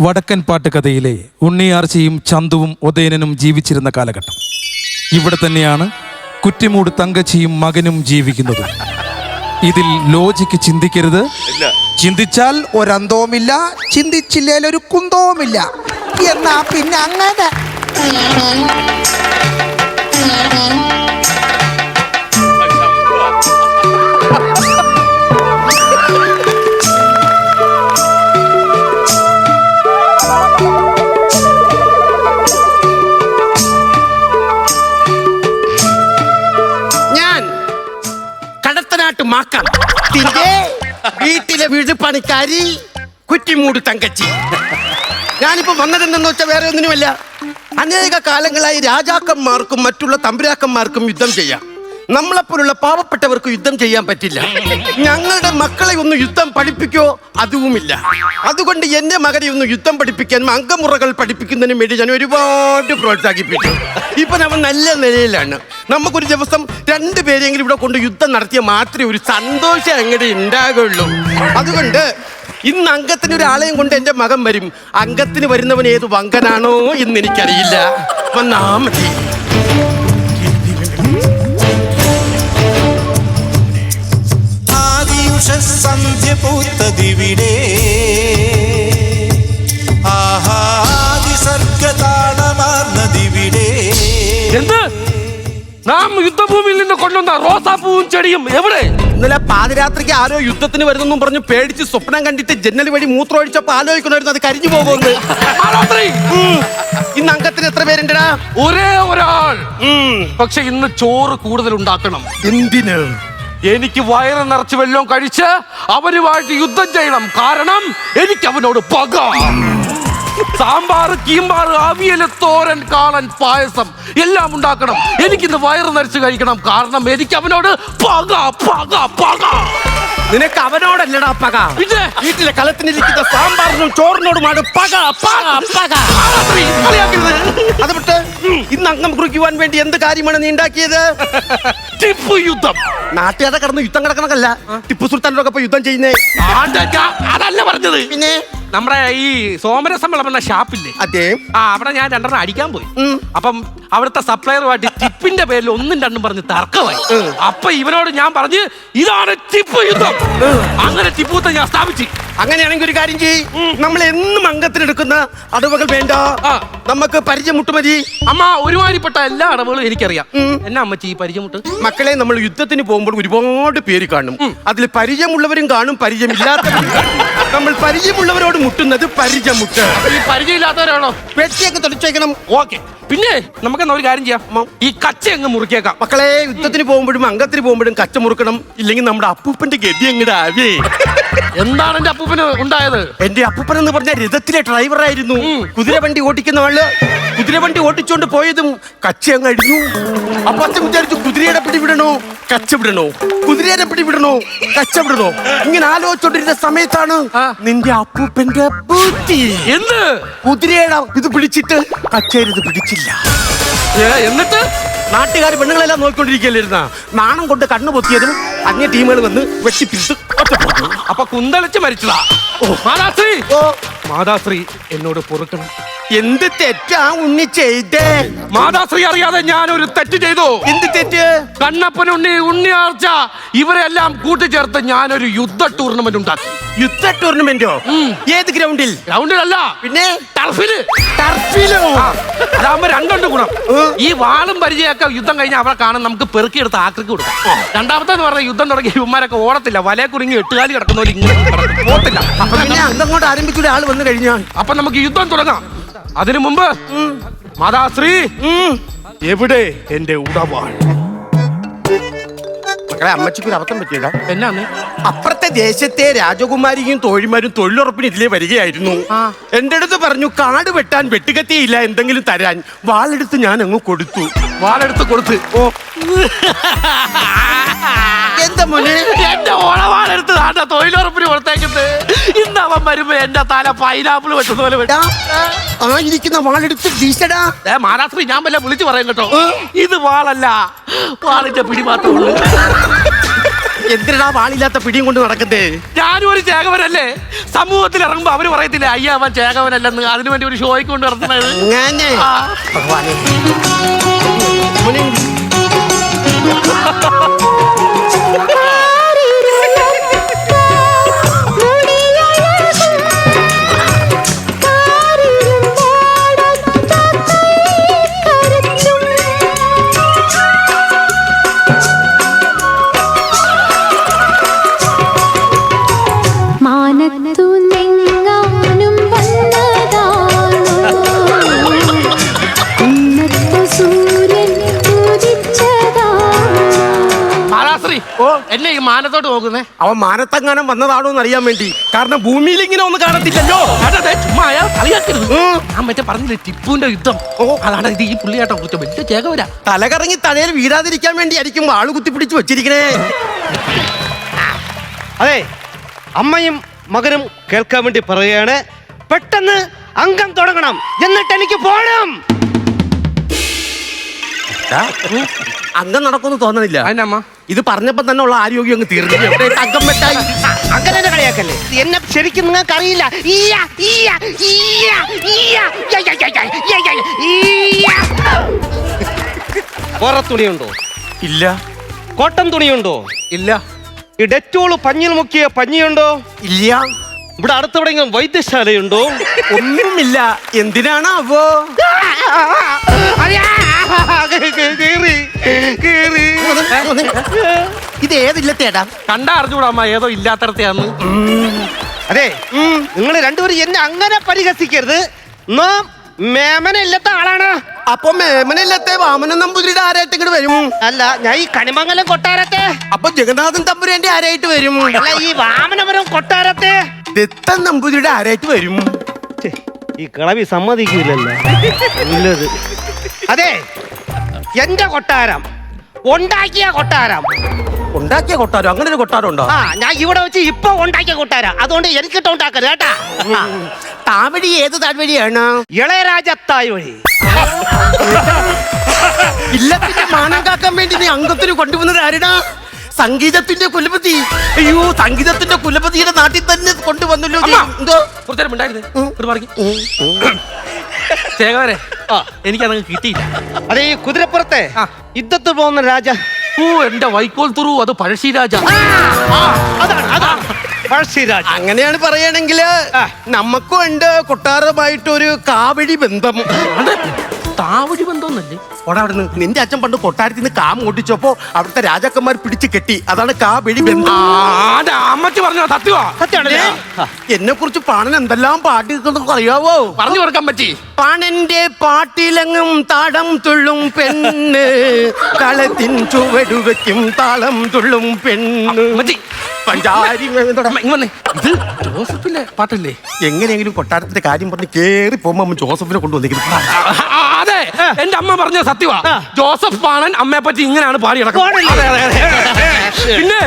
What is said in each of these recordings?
വടക്കൻ പാട്ട് കഥയിലെ ഉണ്ണിയാർച്ചയും ചന്തുവും ഉദയനനും ജീവിച്ചിരുന്ന കാലഘട്ടം. ഇവിടെ തന്നെയാണ് കുറ്റിമൂട് തങ്കച്ചിയും മകനും ജീവിക്കുന്നത്. ഇതിൽ ലോജിക്ക് ചിന്തിക്കരുത്. ചിന്തിച്ചാൽ ഒരന്തവുമില്ല ചിന്തിച്ചില്ലേൽ ഒരു കുന്തവുമില്ല. എന്നാ പിന്നെ അങ്ങനെ. പണിക്കാരി കുറ്റിമൂട് തങ്കച്ചി. ഞാനിപ്പോ വന്നതെന്തെന്ന് വെച്ചാൽ വേറെ ഒന്നിനുമല്ല. അനേക കാലങ്ങളായി രാജാക്കന്മാർക്കും മറ്റുള്ള തമ്പുരാക്കന്മാർക്കും യുദ്ധം ചെയ്യാം. നമ്മളെപ്പോലുള്ള പാവപ്പെട്ടവർക്ക് യുദ്ധം ചെയ്യാൻ പറ്റില്ല. ഞങ്ങളുടെ മക്കളെ ഒന്ന് യുദ്ധം പഠിപ്പിക്കോ? അതുമില്ല അതുകൊണ്ട് എന്റെ മകനെ ഒന്ന് യുദ്ധം പഠിപ്പിക്കാനും അംഗമുറകൾ പഠിപ്പിക്കുന്നതിനും വേണ്ടി ഞാൻ ഒരുപാട് പ്രോത്സാഹിപ്പിച്ചു. ഇപ്പൊ നമ്മൾ നല്ല നിലയിലാണ്. നമുക്കൊരു ദിവസം രണ്ടു പേരെങ്കിലും ഇവിടെ കൊണ്ട് യുദ്ധം നടത്തിയ മാത്രമേ ഒരു സന്തോഷം അങ്ങനെ ഉണ്ടാകുള്ളൂ. അതുകൊണ്ട് ഇന്ന് അംഗത്തിന് ഒരാളെയും കൊണ്ട് എന്റെ മകൻ വരും. അംഗത്തിന് വരുന്നവൻ ഏത് വങ്കനാണോ എന്ന് എനിക്കറിയില്ല. വന്നാ മതി. സന്ധ്യ പൂത്തതിവിടെ ആഹാദി സർഗതാളമാർന്നതിവിടെ എന്ത്? നാം യുദ്ധഭൂമിയിൽ നിന്ന് കൊണ്ടുവന്ന റോസാപ്പൂവും ചെടിയും എവിടെ? ഇന്നലെ പാതിരാത്രിക്ക് ആരോ യുദ്ധത്തിന് വരുന്നെന്നും പറഞ്ഞ് പേടിച്ച് സ്വപ്നം കണ്ടിട്ട് ജന്നൽ വഴി മൂത്രം ഒഴിച്ചപ്പോ ആലോചിക്കണമായിരുന്നു അത് കരിഞ്ഞു പോകുമെന്ന്. ഇന്ന് അംഗത്തിന് എത്ര പേരുണ്ടടാ? ഒരേ ഒരാൾ. ഉം. പക്ഷെ ഇന്ന് ചോറ് കൂടുതൽ ഉണ്ടാക്കണം എന്തിന്? എനിക്ക് വയറ് നിറച്ച് വെള്ളം കഴിച്ച് അവരുമായിട്ട് യുദ്ധം ചെയ്യണം. കാരണം എനിക്ക് അവനോട് പക. സാമ്പാർ കീമ്പാർ അവിയൽ തോരൻ കാളൻ പായസം എല്ലാം ഉണ്ടാക്കണം. എനിക്കിന്ന് വയറ് നിറച്ച് കഴിക്കണം. കാരണം എനിക്ക് അവനോട് പക പക പക. നിനക്ക് അവനോടല്ലടാ പക. പിന്നെ? വീട്ടിലെ കലത്തിനിരിക്കുന്ന സാമ്പാറിനും ചോറിനോടുമാണ് പക പക പക. അത് വിട്ട് ഇന്ന് അംഗം കുറിക്കുവാൻ വേണ്ടി എന്ത് കാര്യമാണ് നീ ഉണ്ടാക്കിയത്? ടിപ്പു യുദ്ധം. നാട്ടുകാരെ കടന്ന് യുദ്ധം കിടക്കണക്കല്ല ടിപ്പു സുൽത്താനോടൊക്കെ പോയി യുദ്ധം ചെയ്യുന്നേ. അതല്ല പറഞ്ഞത്. പിന്നെ? നമ്മുടെ ഈ സോമരസം വിളമ്പുന്ന ഷാപ്പില്ലേ? അതെ. ആ അവിടെ ഞാൻ രണ്ടെണ്ണം അടിക്കാൻ പോയി. അപ്പം അവിടുത്തെ സപ്ലയറുമായിട്ട് ടിപ്പിന്റെ പേരിൽ ഒന്നും രണ്ടും പറഞ്ഞ് തർക്കമായി. അപ്പൊ ഇവനോട് ഞാൻ പറഞ്ഞ് ഇതാണ് ടിപ്പ് യുദ്ധം. അങ്ങനെ ടിപ്പൂത്ത ഞാൻ സ്ഥാപിച്ചു. അങ്ങനെയാണെങ്കിൽ ഒരു കാര്യം ചെയ് നമ്മൾ എന്നും അംഗത്തിനെടുക്കുന്ന അടവുകൾ വേണ്ട. നമുക്ക് പരിചയമുട്ട് മതി. അമ്മ ഒരുമാതിരിപ്പെട്ട എല്ലാ അടവുകളും എനിക്കറിയാം. എന്നാ അമ്മച്ചി ഈ പരിചയമുട്ട്? മക്കളെ നമ്മൾ യുദ്ധത്തിന് പോകുമ്പോൾ ഒരുപാട് പേര് കാണും. അതിൽ പരിചയമുള്ളവരും കാണും പരിചയമില്ലാത്തവരും നമ്മൾ പരിചയമുള്ളവരോട് മുട്ടുന്നത് പരിചയമുട്ട്. ഈ പരിചയമില്ലാത്തവരാണോ? പെട്ടിയൊക്കെ തുടച്ചേക്കണം ഓക്കെ. പിന്നെ നമുക്ക് എന്നാ ഒരു കാര്യം ചെയ്യാം. ഈ കച്ച അങ്ങ് മുറിക്കേക്കാം മക്കളെ യുദ്ധത്തിന് പോകുമ്പോഴും അംഗത്തിന് പോകുമ്പോഴും കച്ച മുറുക്കണം. ഇല്ലെങ്കിൽ നമ്മുടെ അപ്പൂപ്പന്റെ ഗതി എങ്ങടാവേ എന്താണ് എന്റെ അപ്പൂപ്പന് ഉണ്ടായത്? എന്റെ അപ്പൂപ്പൻ എന്ന് പറഞ്ഞ രഥത്തിലെ ഡ്രൈവറായിരുന്നു കുതിരവണ്ടി ഓടിക്കുന്ന ആൾ. കുതിര വണ്ടി ഓടിച്ചോണ്ട് പോയതും കച്ച അങ്ങ് അടിഞ്ഞു. അപ്പൊ അച്ഛൻ വിചാരിച്ചു കുതിരയുടെ പിടി വിടണോ കച്ച വിടണോ? കുതിരയുടെ പിടി വിടണോ കച്ച വിടണോ? ഇങ്ങനെ ആലോചിച്ചോണ്ടിരുന്ന സമയത്താണ്. നിന്റെ അപ്പൂപ്പന്റെ ബുദ്ധി. എന്ത്? കുതിരയുടെ ഇത് പിടിച്ചിട്ട് കച്ചേരിത് പിടിച്ചില്ല. എന്നിട്ട്? നാട്ടുകാർ പെണ്ണുങ്ങളെല്ലാം നോക്കിക്കൊണ്ടിരിക്കുകയല്ലിരുന്ന നാണം കൊണ്ട് കണ്ണു പൊത്തിയതും അന്യ ടീമുകൾ വന്ന് വെട്ടിപ്പിടിച്ച് ഒറ്റപ്പെട്ടു അപ്പൊ കുന്തളിച്ച് മരിച്ചതാ. ഓ. മാതാശ്രീ. ഓ. മാതാശ്രീ എന്നോട് പൊറുക്കണം. എന്ത് തെറ്റാ ഉണ്ണി ചെയ്തേ? മാതാശ്രീ അറിയാതെ ഞാൻ ഒരു തെറ്റ് ചെയ്തു. എന്ത് തെറ്റ്? കണ്ണപ്പൻ കണ്ണപ്പനുണ്ണി ഉണ്ണിയാർച്ച ഇവരെല്ലാം കൂട്ടിച്ചേർത്ത് ഞാനൊരു യുദ്ധ ടൂർണമെന്റ് ഉണ്ടാക്കി. യുദ്ധ ടൂർണമെന്റോ ഏത് ഗ്രൗണ്ടിൽ ഗ്രൗണ്ടിലല്ല പിന്നെ? ടർഫിൽ ടർഫിലോ അതാകുമ്പോ രണ്ടുണ്ട് ഗുണം. ഈ വാളും പരിചയമൊക്കെ യുദ്ധം കഴിഞ്ഞാൽ അവരെ കാണാൻ നമുക്ക് പെറുക്കിയെടുത്ത് ആക്രിക്ക് കൊടുക്കാം. രണ്ടാമത്തെ എന്ന് പറഞ്ഞാൽ യുദ്ധം തുടങ്ങി ഇവന്മാരൊക്കെ ഓടത്തില്ല. വലയെ കുരുങ്ങി എട്ടുകാലി കിടക്കുന്നവർ ഇങ്ങനെ കിടക്കും. പോത്തില്ല അപ്പൊ പിന്നെ ആരംഭിക്കുന്ന ആൾ വന്നു കഴിഞ്ഞാൽ? അപ്പൊ നമുക്ക് യുദ്ധം തുടങ്ങാം. അതിനു മുമ്പ് മാതാശ്രീ എവിടെ എന്റെ ഉടവാൾ? മക്കളെ അമ്മച്ചിക്ക് ഒരു അബദ്ധം പറ്റിയതാ. എന്നാന്ന്? അപ്പുറത്തെ ദേശത്തെ രാജകുമാരിയും തോഴിമാരും തൊഴിലുറപ്പിന് ഇതിലേ വരികയായിരുന്നു. എന്റെ അടുത്ത് പറഞ്ഞു കാട് വെട്ടാൻ വെട്ടുകത്തിയില്ല എന്തെങ്കിലും തരാൻ. വാളെടുത്ത് ഞാൻ അങ്ങ് കൊടുത്തു. വാളെടുത്ത് കൊടുത്ത്. ഓ. എന്താ മോനെ? എന്റെ ഓളവാളെടുത്ത് താണ്ട തൊഴിലുറപ്പിന് കൊടുത്തേക്കുന്നത്. ഇന്ന് അവൻ വരുമ്പോ എന്റെ തല പൈനാപ്പിൾ വെട്ടുന്ന പോലെ വെട്ടും. ആ ഇരിക്കുന്ന വാളെടുത്ത് വീശടാ. ഏ മാരാത്രി ഞാൻ വല്ല വിളിച്ചു പറയും കേട്ടോ. ഇത് വാളല്ല വാളിന്റെ പിടി മാത്രമേ ഉള്ളൂ എന്തിനാ വാളില്ലാത്ത പിടിയും കൊണ്ട് നടക്കുന്നേ? ഞാനും ഒരു ചേകവനല്ലേ? സമൂഹത്തിൽ ഇറങ്ങുമ്പോ അവർ പറയത്തില്ല അയ്യ അവൻ ചേകവനല്ലെന്ന്. അതിനു വേണ്ടി ഒരു ഷോയ്ക്ക് കൊണ്ട് നടത്തുന്നത്. അങ്ങനെ ആ. ഭഗവാനെ. മോനെ, എന്നെ ഈ മാനത്തോട്ട് നോക്കുന്നേ? അവൻ മാനത്തങ്ങാനം വന്നതാണോ എന്ന് അറിയാൻ വേണ്ടി. കാരണം ഭൂമിയിൽ ഇങ്ങനെ ഒന്നും കാണത്തില്ലല്ലോ. അതെ, അതെ, ചുമ്മാ അയാൾ കളിയാക്കരുത്. ഞാൻ മറ്റേ പറഞ്ഞില്ലേ ടിപ്പുവിന്റെ യുദ്ധം? ഓ. അതാണ് ഇത് ഈ പുള്ളിയാട്ടം കുറിച്ച് വലിയ ചേകവരാ തലകറങ്ങി തലയിൽ വീഴാതിരിക്കാൻ വേണ്ടി ആയിരിക്കും ആൾ കുത്തിപ്പിടിച്ച് വെച്ചിരിക്കണേ. അതെ അമ്മയും മകനും കേൾക്കാൻ വേണ്ടി പറയുകയാണ്. പെട്ടെന്ന് അംഗം തുടങ്ങണം. എന്നിട്ട് എനിക്ക് പോണം. അംഗം നടക്കുമെന്ന് തോന്നുന്നില്ല. അതിനമ്മ ഇത് പറഞ്ഞപ്പോ തന്നെ ഉള്ള ആരോഗ്യം അങ്ങ് തീർന്നു. എവിടെ അംഗം അങ്ങനെ കളിയാക്കല്ലേ? എന്നെ ശരിക്കും നിങ്ങൾക്ക് അറിയില്ല ഈയാ, ഇല്ല. കോട്ടൺ തുണിയുണ്ടോ? ഇല്ല. ഈ ഡെറ്റോൾ പഞ്ഞിൽ മുക്കിയ പഞ്ഞിയുണ്ടോ? ഇല്ല. ഇവിടെ അടുത്തെവിടെയെങ്കിലും വൈദ്യശാലയുണ്ടോ? ഒന്നുമില്ല. എന്തിനാണ് അവോ കേറി, കേറി. ഇത് ഏതില്ലത്തേടാ? കണ്ട അറിഞ്ഞൂടാ അമ്മ ഏതോ ഇല്ലാത്തടത്തെയാന്ന്. അതെ നിങ്ങൾ രണ്ടുപേരും എന്നെ അങ്ങനെ പരിഹസിക്കരുത്. നാം മേമനല്ലാത്ത ആളാണ്. അപ്പൊ മേമനില്ലത്തെ വാമന നമ്പൂതിരിയുടെ ആരായിട്ട് ഇങ്ങോട്ട് വരും? അല്ല ഞാൻ ഈ കണിമംഗലം കൊട്ടാരത്തെ. അപ്പൊ ജഗന്നാഥൻ തമ്പുരാന്റെ ആരായിട്ട് വരും? അല്ല ഈ വാമനപുരം കൊട്ടാരത്തെ. ദത്തൻ നമ്പൂതിരിയുടെ ആരായിട്ട് വരും? ഛെ, ഈ കളവി സമ്മതിക്കില്ലല്ലോ. ഇല്ലത്. അതെ എന്റെ കൊട്ടാരം. ഉണ്ടാക്കിയ കൊട്ടാരം. ഉണ്ടാക്കിയ കൊട്ടാരോ? അങ്ങനെ ഒരു കൊട്ടാരം ഉണ്ടോ? ആ ഞാൻ ഇവിടെ വെച്ച് ഇപ്പൊ ഉണ്ടാക്കിയ കൊട്ടാരം. അതുകൊണ്ട് എനിക്കിട്ട് ഉണ്ടാക്കരുത് കേട്ടാ. താവഴി ഏത് താഴ്വഴിയാണ്? ഇളയരാജത്തായ് വഴി ഇല്ലത്തിന്റെ മാനം കാക്കാൻ വേണ്ടി നീ അംഗത്തിന് കൊണ്ടുവന്നത് ആരുടാ? സംഗീതത്തിന്റെ കുലപതി. അയ്യോ സംഗീതത്തിന്റെ കുലപതിയുടെ നാട്ടിൽ തന്നെ കൊണ്ടുവന്നല്ലോ. അമ്മ. എന്തോ? കുറച്ചേരം ഉണ്ടായിരുന്നേ ഒരു മാറിക്ക്. ചേകവരെ എനിക്കതങ്ങ് കിട്ടിയില്ല. അതെ ഈ കുതിരപ്പുറത്തെ ആ. യുദ്ധത്തിൽ പോകുന്ന രാജ. ഓ എന്റെ വൈക്കോൽ തുറു അത് പഴശ്ശിരാജ പഴശ്ശിരാജ അങ്ങനെയാണ് പറയണെങ്കിൽ നമുക്കും ഉണ്ട് കൊട്ടാരമായിട്ടൊരു കാവഴി ബന്ധം. അത്. താവഴി ബന്ധമൊന്നല്ലേ ഓടാ അവിടുന്ന് നിന്റെ അച്ഛൻ പണ്ട് കൊട്ടാരത്തിൽ നിന്ന് കാം ഓടിച്ചപ്പോ അവിടുത്തെ രാജാക്കന്മാർ പിടിച്ച് കെട്ടി. അതാണ് കാവഴി ബന്ധം. അമ്മച്ചി പറഞ്ഞ സത്യവാ എന്നെ കുറിച്ച് പാണൻ എന്തെല്ലാം പാട്ടി അറിയാവോ? പറഞ്ഞു കൊടുക്കാൻ പറ്റി. പാണന്റെ പാട്ടിലങ്ങും താടം തുള്ളും പെണ്ണ്. കളത്തിൻ ചുവടുവയ്ക്കും താളം തുള്ളും പെണ്ണ്. പഞ്ചാരി ഇത് ജോസഫിന്റെ പാട്ടല്ലേ? എങ്ങനെയെങ്കിലും കൊട്ടാരത്തിന്റെ കാര്യം പറഞ്ഞ് കേറി പോകുമ്പോ അമ്മ ജോസഫിനെ കൊണ്ടുവന്നിരിക്കുന്നു. അതെ എന്റെ അമ്മ പറഞ്ഞ സത്യവാ. ജോസഫ് പാണൻ അമ്മയെ പറ്റി ഇങ്ങനെയാണ് പാടി. പിന്നെ.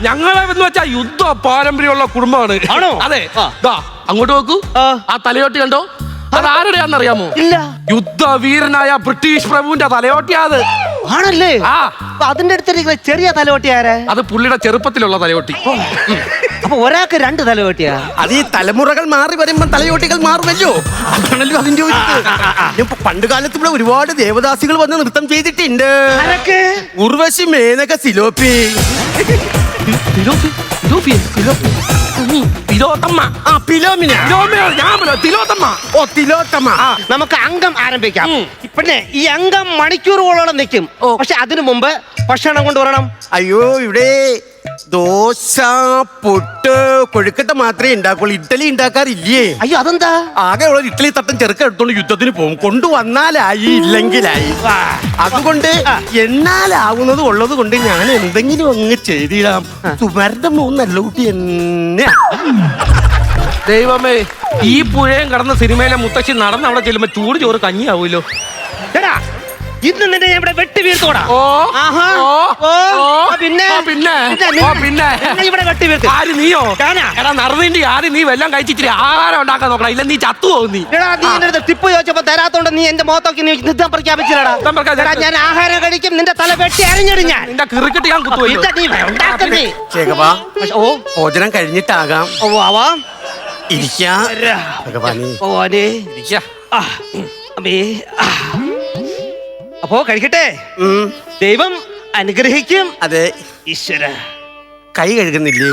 ഞങ്ങളെ എന്ന് വെച്ചാ യുദ്ധ പാരമ്പര്യമുള്ള കുടുംബമാണ്. അതെ. അങ്ങോട്ട് നോക്കൂ. ആ. തലയോട്ടി കണ്ടോ? അത് ആരുടെയാണെന്നറിയാമോ? ഇല്ല. യുദ്ധ വീരനായ ബ്രിട്ടീഷ് പ്രഭുവിന്റെ തലയോട്ടിയാ അത്. ആണല്ലേ? ആ. അപ്പൊ അതിന്റെ അടുത്തിരിക്കുന്ന ചെറിയ തലവട്ടി ആരാ? അത് പുള്ളിയുടെ ചെറുപ്പത്തിലുള്ള തലയോട്ടി. അപ്പൊ ഒരാൾക്ക് രണ്ട് തലവെട്ടിയാ അത് ഈ തലമുറകൾ മാറി വരുമ്പോ തലയോട്ടികൾ മാറുമല്ലോ? അതാണല്ലോ അതിന്റെ ഒരു ഇത്. ഇപ്പൊ പണ്ട് കാലത്ത് ഇവിടെ ഒരുപാട് ദേവദാസികൾ വന്ന് നൃത്തം ചെയ്തിട്ടുണ്ട്. ആരൊക്കെ? ഉർവശി മേനക സിലോപ്പി? സിലോപ്പി? തിലോത്തമ്മ ആ പിലോമിന? ഞാൻ തിലോത്തമ്മ ഓ തിലോത്തമ്മ നമുക്ക് അംഗം ആരംഭിക്കാം. പിന്നെ ഈ അംഗം മണിക്കൂറുകളോളം നിൽക്കും. പക്ഷെ അതിനു മുമ്പ് ഭക്ഷണം കൊണ്ടുവരണം അയ്യോ ഇവിടെ ദോശ പുട്ട് കൊഴുക്കട്ട മാത്രമേ ഉണ്ടാക്കുള്ളൂ. ഇഡ്ഡലി ഉണ്ടാക്കാറില്ലേ? അയ്യോ അതെന്താ? ആകെ ഉള്ള ഇഡ്ഡലി തട്ടം ചെറുക്ക എടുത്തോണ്ട് യുദ്ധത്തിന് പോകും. കൊണ്ടുവന്നാലായി ഇല്ലെങ്കിലായി. അതുകൊണ്ട് എന്നാലാവുന്നത് ഉള്ളത് കൊണ്ട് ഞാൻ എന്തെങ്കിലും അങ്ങ് ചെയ്തിടാം. സുമരന്റെ മൂന്നല്ല കുട്ടി എന്നെ ദൈവമേ ഈ പുഴയും കടന്ന സിനിമയിലെ മുത്തശ്ശി നടന്ന് അവിടെ ചെല്ലുമ്പോ ചൂട് ചോറ് കഞ്ഞിയാവൂലോ? ഇന്ന് നിന്നെ ഞാൻ ഇവിടെ വെട്ടി വീഴ്ത്തോടാ ഓ. ആഹാ. ഓ. ഓ. ഓ. ആ, പിന്നെ? ആ, പിന്നെ. നിന്നെ- ഓ പിന്നെ. നിന്നെ ഇവിടെ വെട്ടി വീഴ്ത്തും. ആര് നീയോ? ഞാനാ? എടാ നറുതിന്റെ ആര് നീ വെല്ലം കഴിച്ചിട്ട് ആഹാരം ഉണ്ടാക്കാൻ നോക്കണം ഇല്ല നീ ചത്തു പോകും നീ. എടാ നീ എന്റെ അടുത്ത് ടിപ്പ് ചോദിച്ചപ്പോ തരാത്തോണ്ട് നീ എന്റെ മുഖത്തൊക്കെ നീ യുദ്ധം പ്രഖ്യാപിച്ചില്ലടാ. യുദ്ധം പ്രഖ്യാപിച്ച- എടാ, ഞാൻ ആഹാരം കഴിക്കും നിന്റെ തല വെട്ടി അരിഞ്ഞിടും ഞാൻ. നിന്റെ കിറുക്കിട്ട് ഞാൻ കുത്തുവല്ലോ. ഇതാ നീ ചേകവാ ഓ ഭോജനം കഴിഞ്ഞിട്ടാകാം. ഓ ആവാ. ഇരിക്കാ. ഭഗവാനെ. ഓ അതെ ഇരിക്ക. ആ, അമ്മേ, ആ. അപ്പോ കഴിക്കട്ടെ? ദൈവം അനുഗ്രഹിക്കും. അതെ. ഈശ്വര. കൈ കഴുകുന്നില്ലേ?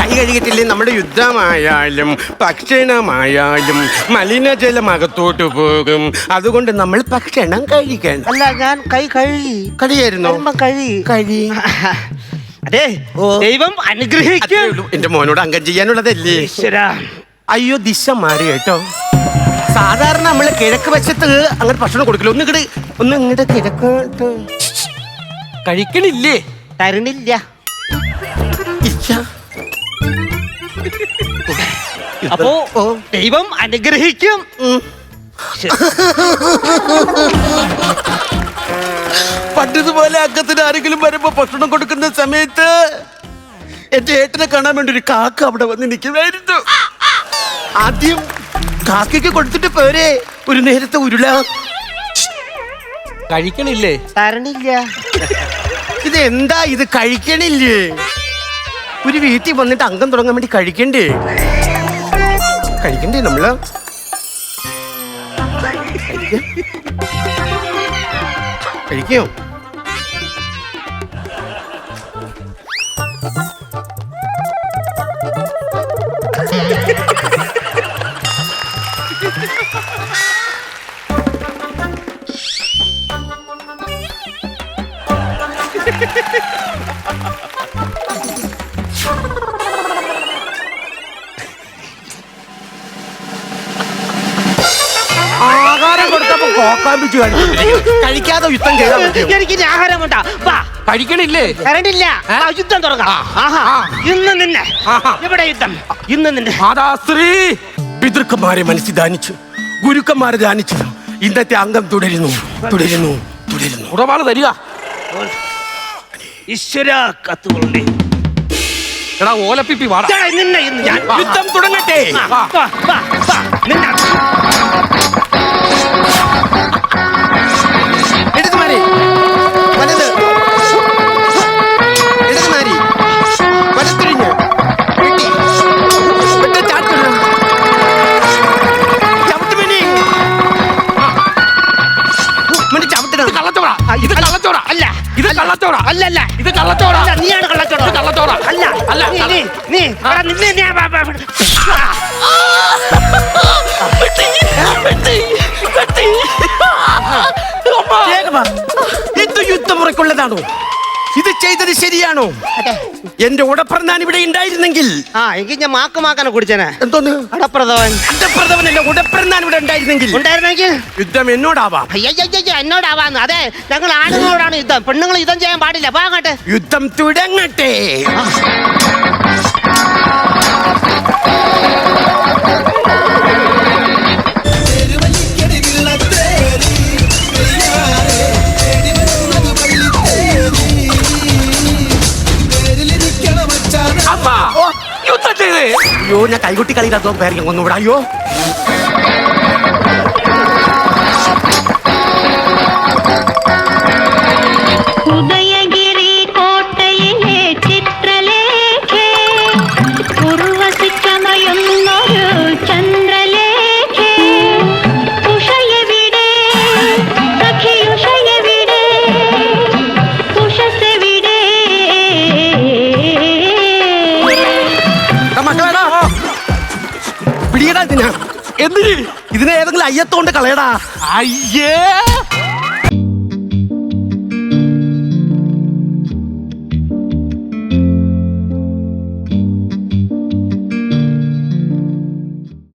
കൈ കഴുകിട്ടില്ലേ നമ്മുടെ യുദ്ധമായാലും ഭക്ഷണമായാലും മലിനജലം അകത്തോട്ട് പോകും. അതുകൊണ്ട് നമ്മൾ ഭക്ഷണം കഴിക്കണം. അല്ല ഞാൻ കൈ കഴുകി. കഴിയായിരുന്നു കഴുകി. കഴി അതെ. ദൈവം അനുഗ്രഹിക്കും. എന്റെ മോനോട് അംഗം ചെയ്യാനുള്ളതല്ലേ? ഈശ്വര. അയ്യോ ദിശ മാറി കേട്ടോ. സാധാരണ നമ്മൾ കിഴക്ക് വശത്ത് അങ്ങനെ ഭക്ഷണം കൊടുക്കില്ല? ഒന്ന് ഇങ്ങട് ഒന്ന് ഇങ്ങോട്ട് കിഴക്കോട്ട് കഴിക്കണില്ലേ? തരണില്ല. അപ്പോ ദൈവം അനുഗ്രഹിക്കും. പണ്ടതുപോലെ അക്കത്തിന് ആരെങ്കിലും വരുമ്പോ ഭക്ഷണം കൊടുക്കുന്ന സമയത്ത് എന്റെ ഏട്ടനെ കാണാൻ വേണ്ടി ഒരു കാക്ക അവിടെ വന്ന് നിൽക്കുമായിരുന്നു ആദ്യം കാക്കയ്ക്ക് കൊടുത്തിട്ട് പോരെ. ഒരു നേരത്തെ ഉരുള. കഴിക്കണില്ലേ? തരണില്ല ഇത് എന്താ ഇത്? കഴിക്കണില്ലേ? ഒരു വീട്ടിൽ വന്നിട്ട് അംഗം തുടങ്ങാൻ വേണ്ടി കഴിക്കണ്ടേ? കഴിക്കണ്ടേ നമ്മൾ? കഴിക്കാം. ആഹാരം കൊടുത്തപ്പോ കോക്കാമ്പിച്ച് കഴിക്കാതെ യുദ്ധം ചെയ്താൽ മതിയോ? എനിക്ക് ആഹാരം ഉണ്ടാ വാ. കഴിക്കണില്ലേ? കരണ്ടില്ല ആ, യുദ്ധം തുടങ്ങാം. ആഹാ. ഇന്ന് നിന്നെ. ആഹാ. ഇവിടെ യുദ്ധം? ഇന്ന് നിന്നെ. മാതാശ്രീ. പിതൃക്കന്മാരെ മനസ്സിൽ ധാനിച്ചു ഗുരുക്കന്മാരെ ധാനിച്ചു ഇന്നത്തെ അംഗം തുടരുന്നു തുടരുന്നു തുടരുന്നു. ഉടപാട് തരിക. ഈശ്വര കത്തുകൊള്ളേ എടാ ഓലപ്പിപ്പി വാടാ. നിന്നെ ഇന്ന് ഞാൻ യുദ്ധം തുടങ്ങട്ടെ. അല്ല. ഇത് കള്ളച്ചോടാ നീയാണ് കള്ളത്തോട കള്ളത്തോട കള്ളച്ചോടാ അല്ല അല്ല നീ, നീ നിന്നെ ഞാൻ. ഇത് യുദ്ധമുറക്കുള്ളതാണോ ഇത് ചെയ്തത് ശരിയാണോ. എന്റെ ഉടപ്പിറന്നാൻ ഇവിടെ ഉണ്ടായിരുന്നെങ്കിൽ. ആ എങ്കിൽ ഞാൻ മാക്ക് മാക്കാനെ കുടിച്ചേനെ. എന്തോന്ന്? ഉടപ്പിറന്നാൻ ഇവിടെ ഉണ്ടായിരുന്നെങ്കിൽ. ഉണ്ടായിരുന്നെങ്കിൽ? യുദ്ധം എന്നോടാവാം. എന്നോടാവാന്ന്. അതെ ഞങ്ങൾ ആണുങ്ങളോടാണ് യുദ്ധം. പെണ്ണുങ്ങൾ യുദ്ധം ചെയ്യാൻ പാടില്ല. അങ്ങോട്ട്. യുദ്ധം തുടങ്ങട്ടെ. അയ്യോ ഞാൻ കൈകുട്ടി കളിയിലോ പേരെ ഒന്നുകൂടെ അയ്യോ. അയ്യത്തോണ്ട് കളയടാ. അയ്യേ.